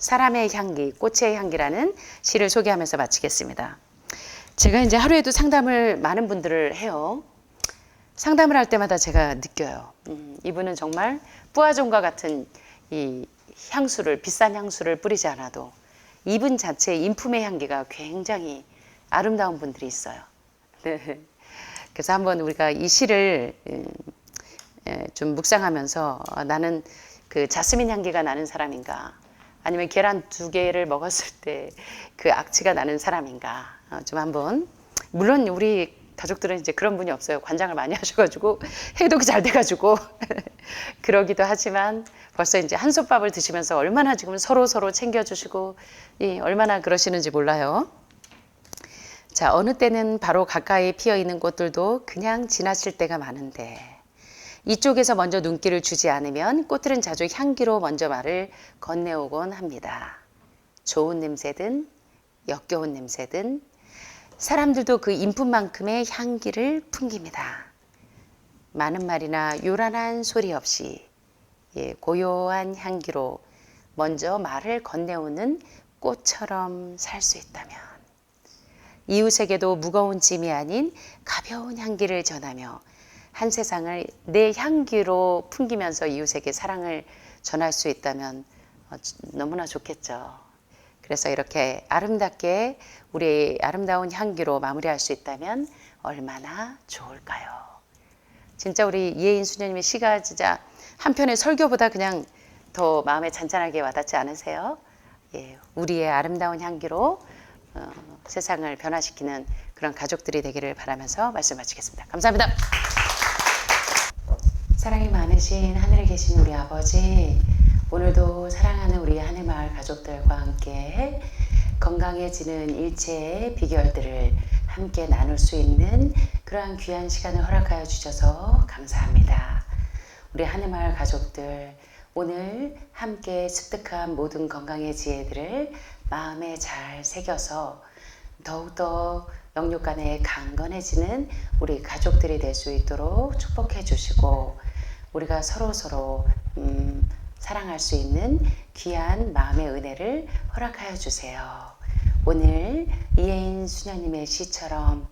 사람의 향기, 꽃의 향기라는 시를 소개하면서 마치겠습니다. 제가 이제 하루에도 상담을 많은 분들을 해요. 상담을 할 때마다 제가 느껴요. 음, 이분은 정말 뿌아종과 같은 이 향수를 비싼 향수를 뿌리지 않아도 이분 자체의 인품의 향기가 굉장히 아름다운 분들이 있어요. 네. 그래서 한번 우리가 이 시를 음, 에, 좀 묵상하면서 어, 나는 그 자스민 향기가 나는 사람인가 아니면 계란 두 개를 먹었을 때 그 악취가 나는 사람인가? 어, 좀 한번. 물론 우리 가족들은 이제 그런 분이 없어요. 관장을 많이 하셔가지고 해독이 잘 돼가지고 그러기도 하지만 벌써 이제 한솥밥을 드시면서 얼마나 지금 서로 서로 챙겨주시고 이 얼마나 그러시는지 몰라요. 자, 어느 때는 바로 가까이 피어 있는 꽃들도 그냥 지나칠 때가 많은데 이쪽에서 먼저 눈길을 주지 않으면 꽃들은 자주 향기로 먼저 말을 건네오곤 합니다. 좋은 냄새든 역겨운 냄새든 사람들도 그 인품만큼의 향기를 풍깁니다. 많은 말이나 요란한 소리 없이 예, 고요한 향기로 먼저 말을 건네오는 꽃처럼 살 수 있다면 이웃에게도 무거운 짐이 아닌 가벼운 향기를 전하며 한 세상을 내 향기로 풍기면서 이웃에게 사랑을 전할 수 있다면 어, 너무나 좋겠죠. 그래서 이렇게 아름답게 우리 아름다운 향기로 마무리할 수 있다면 얼마나 좋을까요? 진짜 우리 이혜인 수녀님의 시가 진짜 한편의 설교보다 그냥 더 마음에 잔잔하게 와닿지 않으세요? 예, 우리의 아름다운 향기로 어, 세상을 변화시키는 그런 가족들이 되기를 바라면서 말씀 마치겠습니다. 감사합니다. 사랑이 많으신 하늘에 계신 우리 아버지, 오늘도 사랑하는 우리 하늘 마을 가족들과 함께 건강해지는 일체의 비결들을 함께 나눌 수 있는 그러한 귀한 시간을 허락하여 주셔서 감사합니다. 우리 하늘 마을 가족들, 오늘 함께 습득한 모든 건강의 지혜들을 마음에 잘 새겨서 더욱더 영육 간에 강건해지는 우리 가족들이 될 수 있도록 축복해 주시고 우리가 서로 서로 음, 사랑할 수 있는 귀한 마음의 은혜를 허락하여 주세요. 오늘 이혜인 수녀님의 시처럼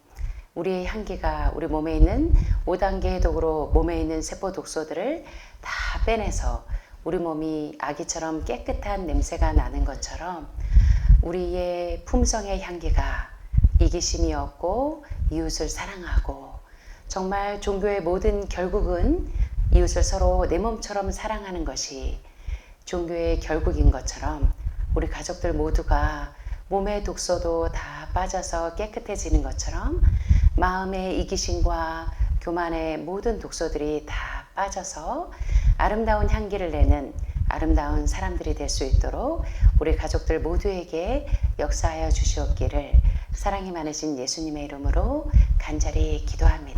우리의 향기가 우리 몸에 있는 5단계 해독으로 몸에 있는 세포 독소들을 다 빼내서 우리 몸이 아기처럼 깨끗한 냄새가 나는 것처럼 우리의 품성의 향기가 이기심이 없고 이웃을 사랑하고 정말 종교의 모든 결국은 이웃을 서로 내 몸처럼 사랑하는 것이 종교의 결국인 것처럼 우리 가족들 모두가 몸의 독소도 다 빠져서 깨끗해지는 것처럼 마음의 이기심과 교만의 모든 독소들이 다 빠져서 아름다운 향기를 내는 아름다운 사람들이 될 수 있도록 우리 가족들 모두에게 역사하여 주시옵기를 사랑이 많으신 예수님의 이름으로 간절히 기도합니다.